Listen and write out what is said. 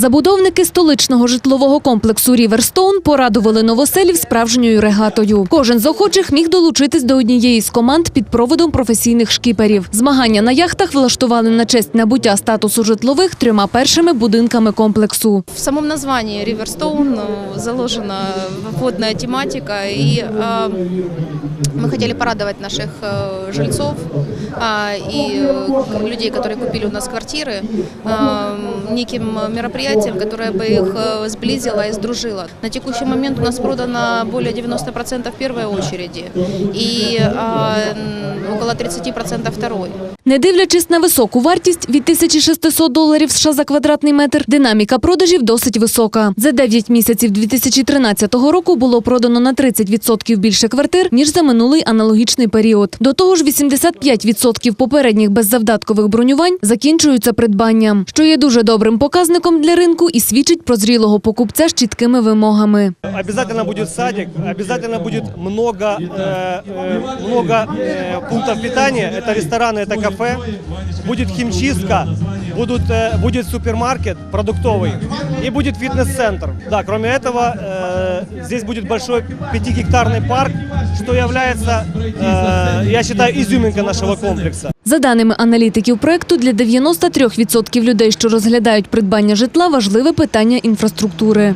Забудовники столичного житлового комплексу Ріверстоун порадували новоселів справжньою регатою. Кожен з охочих міг долучитись до однієї з команд під проводом професійних шкіперів. Змагання на яхтах влаштували на честь набуття статусу житлових трьома першими будинками комплексу. В самом названии Riverstone э, заложена водная тематика, и э, мы хотели порадовать наших э, жильцов э, и э, людей, которые купили у нас квартиры, э, неким мероприятием, которое бы их э, сблизило и сдружило. На текущий момент у нас продано более 90% в первой очереди и э, м, около 30% второй. Не дивлячись на високу вартість від 1600 доларів США за квадратний метр, динаміка продажів досить висока. За 9 місяців 2013 року було продано на 30% більше квартир, ніж за минулий аналогічний період. До того ж, 85% попередніх беззавдаткових бронювань закінчуються придбанням, що є дуже добрим показником для ринку і свідчить про зрілого покупця з чіткими вимогами. Обязательно будет садик, обязательно будет много, э, э, много э, пунктов питания. Это рестораны, это кафе. Будет химчистка, будут, э, будет супермаркет продуктовый и будет фитнес-центр. Да, кроме этого, э, здесь будет большой пятигектарный парк, что является, э, я считаю, изюминкой нашего комплекса. За даними аналітиків проекту, для 93% людей, що розглядають придбання житла, важливе питання інфраструктури.